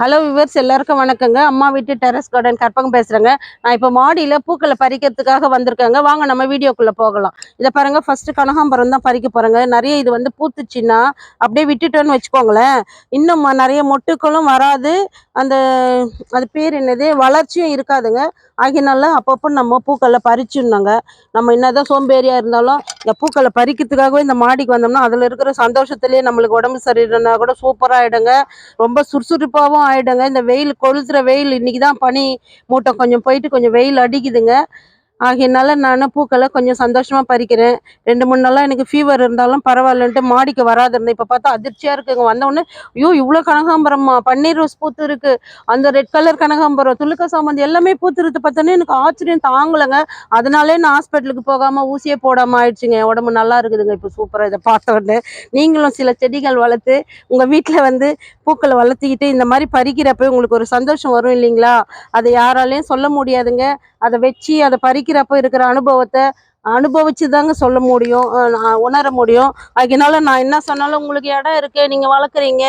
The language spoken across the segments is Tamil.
ஹலோ விவர்ஸ் எல்லாருக்கும் வணக்கங்க. அம்மா வீட்டு டெரஸ் கார்டன் கற்பகம் பேசுகிறேங்க நான் இப்போ மாடியில் பூக்களை பறிக்கிறதுக்காக வந்திருக்கேங்க. வாங்க நம்ம வீடியோக்குள்ளே போகலாம். இதை பாருங்க ஃபஸ்ட்டு கனகாம்பரம் தான் பறிக்க போகிறேங்க நிறைய இது வந்து பூத்துச்சுன்னா அப்படியே விட்டுட்டோன்னு வச்சுக்கோங்களேன். இன்னும் ம- நிறைய மொட்டுக்களும் வராது. அந்த அது பேர் என்னது? வளர்ச்சியும் இருக்காதுங்க. ஆகினால அப்பப்போ நம்ம பூக்களை பறிச்சிடணுங்க. நம்ம என்னதான் சோம்பேறியாக இருந்தாலும் இந்த பூக்களை பறிக்கிறதுக்காகவே இந்த மாடிக்கு வந்தோம்னா அதில் இருக்கிற சந்தோஷத்துலேயே நம்மளுக்கு உடம்பு சரியில்லைன்னா கூட சூப்பராக ஆகிடுங்க ரொம்ப சுறுசுறுப்பாகவும் ஆயிடுங்க. இந்த வெயில் கொளுத்துற வெயில் இன்னைக்கு தான் பனி மூட்டம் கொஞ்சம் போயிட்டு கொஞ்சம் வெயில் அடிக்குதுங்க. ஆகையினால நான் பூக்களை கொஞ்சம் சந்தோஷமா பறிக்கிறேன். ரெண்டு மூணு நாளா எனக்கு ஃபீவர் இருந்தாலும் பரவாயில்லன்ட்டு மாடிக்கு வராது இருந்தேன். இப்போ பார்த்தா அதிர்ச்சியா இருக்குங்க வந்த உடனே ஐயோ இவ்வளோ கனகாம்பரமா? பன்னீர் ரோஸ் பூத்து இருக்கு அந்த ரெட் கலர் கனகாம்பரம் துளுக்க சாமந்தி எல்லாமே பூத்துருது பார்த்தோன்னே எனக்கு ஆச்சரியம் தாங்கலைங்க. அதனாலே நான் ஹாஸ்பிட்டலுக்கு போகாம ஊசியே போடாம ஆயிடுச்சுங்க. உடம்பு நல்லா இருக்குதுங்க. இப்போ சூப்பரா இதை பார்த்த உடனே நீங்களும் சில செடிகள் வளர்த்து உங்க வீட்டில் வந்து பூக்களை வளர்த்திக்கிட்டு இந்த மாதிரி பறிக்கிறப்ப உங்களுக்கு ஒரு சந்தோஷம் வரும் இல்லைங்களா? அதை யாராலையும் சொல்ல முடியாதுங்க. அதை வச்சு அதை பறிக்க படிக்கிறப்ப இருக்கிற அனுபவத்தை அனுபவிச்சு தாங்க சொல்ல முடியும் உணர முடியும். அதனால நான் என்ன சொன்னாலும் உங்களுக்கு இடம் இருக்கு நீங்க வளர்க்குறீங்க.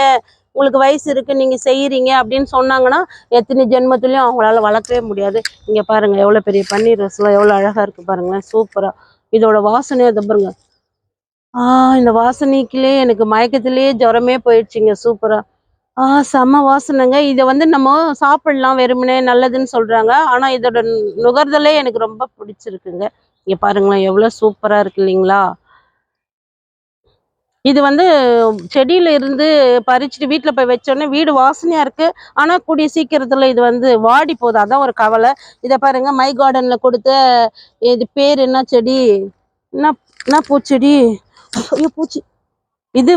உங்களுக்கு வயசு இருக்கு நீங்க செய்யறீங்க அப்படின்னு சொன்னாங்கன்னா எத்தனை ஜென்மத்திலையும் அவங்களால வளர்க்கவே முடியாது. இங்க பாருங்க எவ்வளவு பெரிய பன்னீர் ரசம்லாம் எவ்வளவு அழகா இருக்கு பாருங்களேன் சூப்பரா இதோட வாசனையை அதை பாருங்க. ஆஹ் இந்த வாசனைக்குள்ளே எனக்கு மயக்கத்திலேயே ஜுரமே போயிடுச்சுங்க சூப்பரா ஆ செம்ம வாசனைங்க. இதை வந்து நம்ம சாப்பிடலாம் வெறுமனே நல்லதுன்னு சொல்றாங்க. ஆனா இதோட நுகர்தலே எனக்கு ரொம்ப பிடிச்சிருக்குங்க. இங்க பாருங்களேன் எவ்வளவு சூப்பரா இருக்கு இல்லைங்களா? இது வந்து செடியில இருந்து பறிச்சுட்டு வீட்டில் போய் வச்சோடனே வீடு வாசனையா இருக்கு. ஆனா கூடிய சீக்கிரத்துல இது வந்து வாடி போகுது. அதான் ஒரு கவலை. இதை பாருங்க மை கார்டன்ல கொடுத்த இது பேர் என்ன செடி? என்ன என்ன பூச்செடி? ஐயோ பூச்சி. இது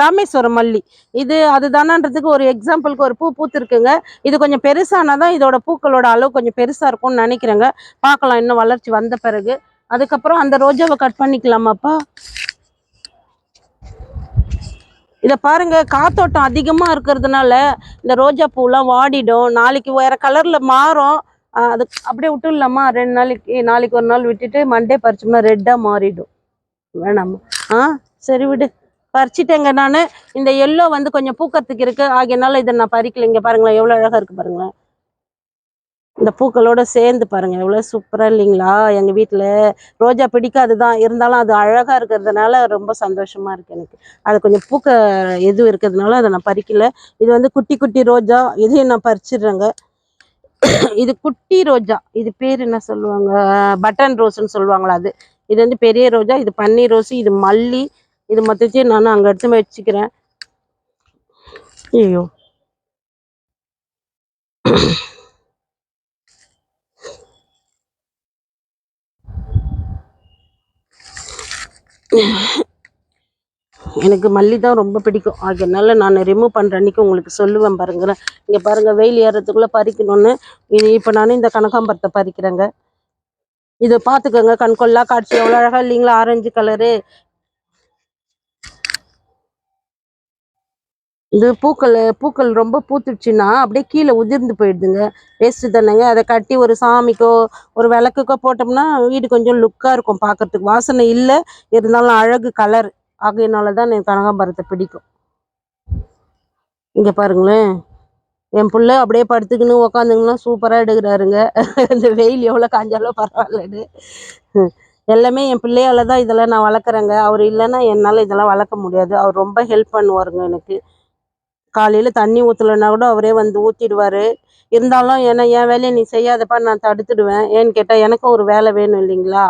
ராமேஸ்வரம் மல்லி. இது அதுதானன்றதுக்கு ஒரு எக்ஸாம்பிளுக்கு ஒரு பூ பூத்திருக்குங்க. இது கொஞ்சம் பெருசானாதான் இதோட பூக்களோட அளவு கொஞ்சம் பெருசாக இருக்கும்னு நினைக்கிறேங்க. பார்க்கலாம் இன்னும் வளர்ச்சி வந்த பிறகு. அதுக்கப்புறம் அந்த ரோஜாவை கட் பண்ணிக்கலாமாப்பா? இதை பாருங்க காத்தோட்டம் அதிகமாக இருக்கிறதுனால இந்த ரோஜா பூலாம் வாடிடும். நாளைக்கு வேற கலரில் மாறும். அது அப்படியே விட்டுடலாமா ரெண்டு நாளைக்கு நாளைக்கு ஒரு நாள் விட்டுட்டு மண்டே பறிச்சோம்னா ரெட்டாக மாறிடும். வேணாமா? ஆ சரி விடு. பறிச்சிட்டேங்க நான். இந்த எல்லோ வந்து கொஞ்சம் பூக்கிறதுக்கு இருக்கு. ஆகையனால இதை நான் பறிக்கல. இங்கே பாருங்களேன் எவ்வளோ அழகாக இருக்கு பாருங்களேன். இந்த பூக்களோட சேர்ந்து பாருங்க எவ்வளோ சூப்பராக இல்லைங்களா? எங்கள் வீட்டில் ரோஜா பிடிக்காதுதான். இருந்தாலும் அது அழகாக இருக்கிறதுனால ரொம்ப சந்தோஷமா இருக்கு எனக்கு. அது கொஞ்சம் பூக்க எதுவும் இருக்கிறதுனால அதை நான் பறிக்கல. இது வந்து குட்டி குட்டி ரோஜா. இதையும் நான் பறிச்சிடுறேங்க. இது குட்டி ரோஜா. இது பேர் என்ன சொல்லுவாங்க? பட்டன் ரோஸ்ன்னு சொல்லுவாங்களா அது. இது வந்து பெரிய ரோஜா. இது பன்னீர் ரோஸ். இது மல்லி. இது மொத்தத்தையும் நான் அங்கே எடுத்து வச்சுக்கிறேன். ஐயோ. எனக்கு மல்லி தான் ரொம்ப பிடிக்கும். அதனால நான் ரிமூவ் பண்ற அன்னைக்கு உங்களுக்கு சொல்லுவேன் பாருங்க. இங்கே பாருங்க வெயில் ஏறதுக்குள்ள பறிக்கணும்னு. இது இப்போ நான் இந்த கனகாம்பரத்தை பறிக்கிறேங்க. இதை பார்த்துக்கோங்க கண்கொள்ளா காட்சி எவ்வளோ அழகா இல்லைங்களா? ஆரஞ்சு கலரு இது பூக்கள் பூக்கள் ரொம்ப பூத்துடுச்சுன்னா அப்படியே கீழே உதிர்ந்து போயிடுதுங்க. வேஸ்ட்டு தானேங்க. அதை கட்டி ஒரு சாமிக்கோ ஒரு விளக்குக்கோ போட்டோம்னா வீடு கொஞ்சம் லுக்காக இருக்கும் பார்க்கறதுக்கு. வாசனை இல்லை. இருந்தாலும் அழகு கலர் ஆகையினால தான் எனக்கு கனகாம்பரத்தை பிடிக்கும். இங்கே பாருங்களேன். என் பிள்ளை அப்படியே படுத்துக்கின்னு உக்காந்துங்கன்னா சூப்பராக எடுக்கிறாருங்க. இந்த வெயில் எவ்வளோ காஞ்சாலும் பரவாயில்லன்னு. எல்லாமே என் பிள்ளையால தான் இதெல்லாம் நான் வளர்க்குறேங்க. அவர் இல்லைன்னா என்னால் இதெல்லாம் வளர்க்க முடியாது. அவர் ரொம்ப ஹெல்ப் பண்ணுவாருங்க எனக்கு. காலையில் தண்ணி ஊற்றலைன்னா கூட அவரே வந்து ஊற்றிடுவார் இருந்தாலும் என்ன என் வேலையை நீ செய்யாதப்பா நான் தடுத்துடுவேன். ஏன்னு கேட்டால் எனக்கும் ஒரு வேலை வேணும் இல்லைங்களா?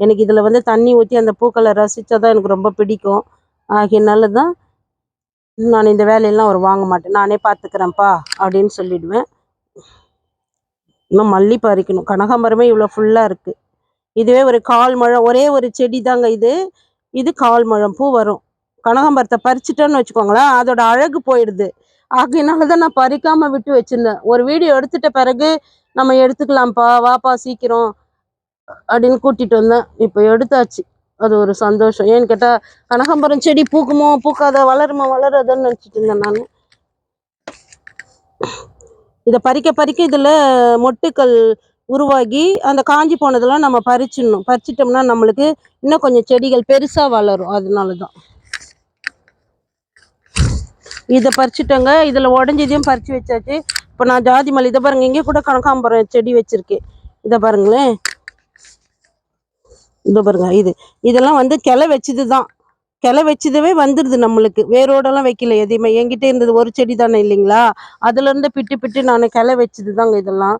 எனக்கு இதில் வந்து தண்ணி ஊற்றி அந்த பூக்களை ரசித்தா தான் எனக்கு ரொம்ப பிடிக்கும். ஆகையினால தான். நான் இந்த வேலையெல்லாம் அவர் வாங்க மாட்டேன். நானே பார்த்துக்கிறேன்ப்பா அப்படின்னு சொல்லிடுவேன். இன்னும் மல்லி பறிக்கணும் கனகாம்பரமே இவ்வளோ ஃபுல்லாக இருக்குது இதுவே ஒரு கால் மழம் ஒரே ஒரு செடி தாங்க இது. இது கால் மழம் பூ வரும். கனகாம்பரத்தை பறிச்சிட்டேன்னு வச்சுக்கோங்களேன் அதோட அழகு போயிடுது. ஆகையினால தான் நான் பறிக்காம விட்டு வச்சிருந்தேன். ஒரு வீடியோ எடுத்துட்ட பிறகு நம்ம எடுத்துக்கலாம்ப்பா வாப்பா சீக்கிரம் அப்படின்னு கூட்டிட்டு வந்தேன். இப்போ எடுத்தாச்சு. அது ஒரு சந்தோஷம். ஏன்னு கேட்டால் கனகாம்பரம் செடி பூக்குமோ பூக்காத வளருமோ வளராதுன்னு நினச்சிட்டு இருந்தேன் நான். இதை பறிக்க பறிக்க இதில் மொட்டுக்கள் உருவாகி அந்த காஞ்சி போனதெல்லாம் நம்ம பறிச்சிடணும். பறிச்சிட்டோம்னா நம்மளுக்கு இன்னும் கொஞ்சம் செடிகள் பெருசாக வளரும். அதனால தான் இதை பறிச்சுட்டோங்க. இதில் உடஞ்சதையும் பறிச்சு வச்சாச்சு. இப்போ நான் ஜாதி மல்லி இதை பாருங்க இங்கே கூட கனகாம்பரம் செடி வச்சுருக்கேன் இதை பாருங்களேன். இதை பாருங்க இது. இதெல்லாம் வந்து கிளை வச்சது தான். கிளை வச்சதவே வந்துடுது நம்மளுக்கு. வேரோடெல்லாம் வைக்கல எதையுமே. என்கிட்ட இருந்தது ஒரு செடி தானே இல்லைங்களா? அதுலேருந்து பிட்டு பிட்டு நான் கிளை வச்சது தாங்க இதெல்லாம்.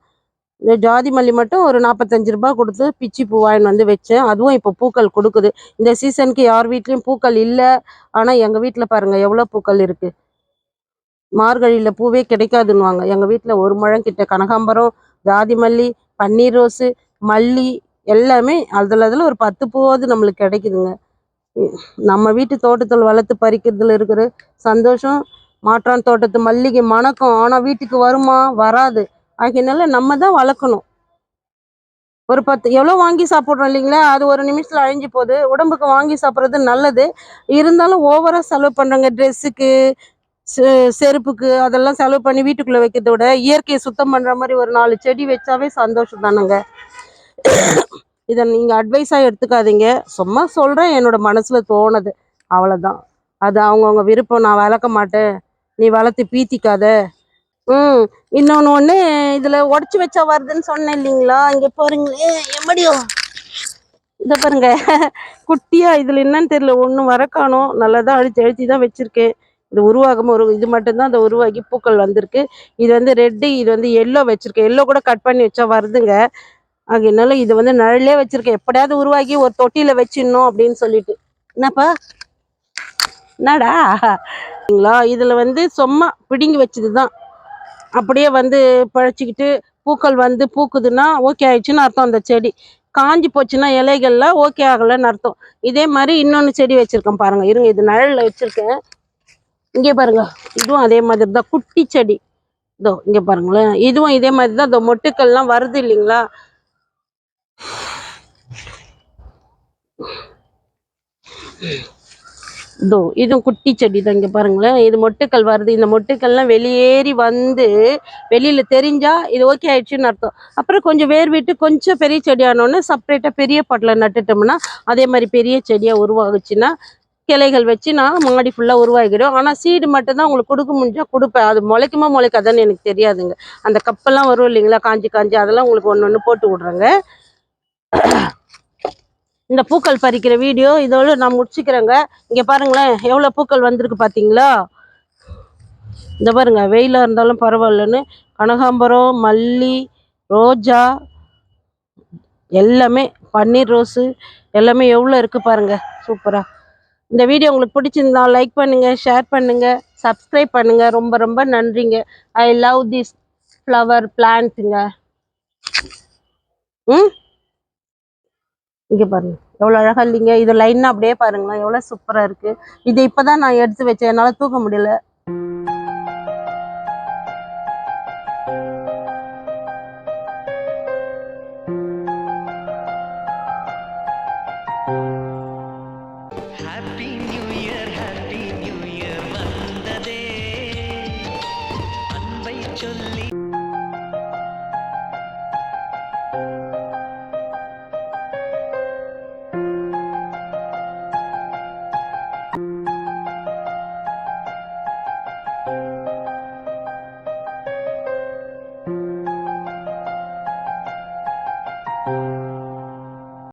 இந்த ஜாதி மல்லி மட்டும் ஒரு நாற்பத்தஞ்சு ரூபா கொடுத்து பிச்சி பூ வாங்கின்னு வந்து வச்சேன். அதுவும் இப்போ பூக்கள் கொடுக்குது. இந்த சீசனுக்கு யார் வீட்லேயும் பூக்கள் இல்லை. ஆனால் எங்கள் வீட்டில் பாருங்கள் எவ்வளோ பூக்கள் இருக்குது மார்கழியில் பூவே கிடைக்காதுன்னுவாங்க. எங்கள் வீட்டில் ஒரு முழம் கிட்ட கனகாம்பரம் ஜாதி மல்லி பன்னீர் ரோஸு மல்லி எல்லாமே அதில் அதில் ஒரு பத்து பூவாவது நம்மளுக்கு கிடைக்குதுங்க. நம்ம வீட்டு தோட்டத்தில் வளர்த்து பறிக்கிறதுல இருக்கிற சந்தோஷம் மாற்றான் தோட்டத்து மல்லிகை மணக்கம் ஆனால் வீட்டுக்கு வருமா? வராது. ஆகையினால நம்ம தான் வளர்க்கணும். ஒரு பத்து எவ்வளோ வாங்கி சாப்பிட்றோம் இல்லைங்களா? அது ஒரு நிமிஷத்தில் அழிஞ்சு போகுது. உடம்புக்கு வாங்கி சாப்பிட்றது நல்லது. இருந்தாலும் ஓவராக செலவு பண்ணுறாங்க ட்ரெஸ்ஸுக்கு செருப்புக்கு அதெல்லாம் செலவு பண்ணி வீட்டுக்குள்ளே வைக்கிறத விட இயற்கையை சுத்தம் பண்ணுற மாதிரி ஒரு நாலு செடி வச்சாவே சந்தோஷம் தானுங்க. இதை நீங்கள் அட்வைஸாக எடுத்துக்காதீங்க. சும்மா சொல்கிறேன் என்னோட மனசில் தோணுது. அவ்வளோதான் அது அவங்கவுங்க விருப்பம் நான் வளர்க்க மாட்டேன். நீ வளர்த்து பீத்திக்காத. ம் இன்னொன்று ஒன்று இதில் உடச்சி வச்சா வருதுன்னு சொன்னேன் இல்லைங்களா? இங்கே பாருங்களே எப்படியோ இதை பாருங்க. குட்டியாக இதில் என்னன்னு தெரியல ஒன்றும் வர காணோம். நல்லா தான் அழுத்தி அழுத்தி தான் வச்சுருக்கேன். இது உருவாகும் ஒரு இது மட்டும்தான் அந்த உருவாகி பூக்கள் வந்திருக்கு. இது வந்து ரெட்டு இது வந்து எல்லோ வச்சுருக்கேன் எல்லோ கூட கட் பண்ணி வச்சா வருதுங்க. அதனால இது வந்து நிழலே வச்சுருக்கேன் எப்படியாவது உருவாகி ஒரு தொட்டியில் வச்சிடணும் அப்படின்னு சொல்லிட்டு. என்னப்பா? என்னடா? இதில் வந்து சும்மா பிடுங்கி வச்சது தான் அப்படியே வந்து பழச்சிக்கிட்டு பூக்கள் வந்து பூக்குதுன்னா ஓகே ஆயிடுச்சுன்னு அர்த்தம் அந்த செடி. காஞ்சி போச்சுன்னா இலைகள்லாம் ஓகே ஆகலைன்னு அர்த்தம். இதே மாதிரி இன்னொன்று செடி வச்சுருக்கேன் பாருங்க. இருங்க இது நிழலில் வச்சுருக்கேன். இங்கே பாருங்க. இதுவும் அதே மாதிரி தான் குட்டி செடி. இதோ இங்கே பாருங்களேன். இதுவும் இதே மாதிரி தான் இந்த மொட்டுக்கள்லாம் வருது இல்லைங்களா? இதோ இதுவும் குட்டி செடி தான் இங்கே பாருங்களேன். இது மொட்டுக்கள் வருது. இந்த மொட்டுக்கள்லாம் வெளியேறி வந்து வெளியில் தெரிஞ்சால் இது ஓகே ஆயிடுச்சுன்னு அர்த்தம். அப்புறம் கொஞ்சம் வேர் விட்டு கொஞ்சம் பெரிய செடி ஆனோடனே செப்பரேட்டாக பெரிய பாட்டில் நட்டுட்டோம்னா அதே மாதிரி பெரிய செடியாக உருவாகுச்சுன்னா கிளைகள் வச்சு நான் மாடி ஃபுல்லாக உருவாகிடும் ஆனால் சீடு மட்டும்தான் உங்களுக்கு கொடுக்க முடிஞ்சால் கொடுப்பேன். அது முளைக்குமா முளைக்காதான்னு எனக்கு தெரியாதுங்க. அந்த கப்பெல்லாம் வரும் இல்லைங்களா? காஞ்சி காஞ்சி அதெல்லாம் உங்களுக்கு ஒன்று ஒன்று போட்டு விட்றேங்க. இந்த பூக்கள் பறிக்கிற வீடியோ இதோடு நான் முடிச்சுக்கிறேங்க. இங்கே பாருங்களேன் எவ்வளோ பூக்கள் வந்திருக்கு பார்த்தீங்களா இந்த பாருங்க வெயிலாக இருந்தாலும் பரவாயில்லன்னு. கனகாம்பரம் மல்லி ரோஜா எல்லாமே பன்னீர் ரோஸு எல்லாமே எவ்வளோ இருக்குது பாருங்கள் சூப்பராக இந்த வீடியோ உங்களுக்கு பிடிச்சிருந்தா லைக் பண்ணுங்க ஷேர் பண்ணுங்க சப்ஸ்கிரைப் பண்ணுங்க. ரொம்ப ரொம்ப நன்றிங்க. ஐ லவ் திஸ் ஃப்ளவர் பிளான்ட்டுங்க ம்? இங்கே பாருங்க. எவ்வளோ அழகாக இல்லைங்க. இது லைனாக அப்படியே பாருங்களேன். எவ்வளோ சூப்பராக இருக்கு. இது இப்போதான் நான் எடுத்து வச்சேன். என்னால் தூக்க முடியல.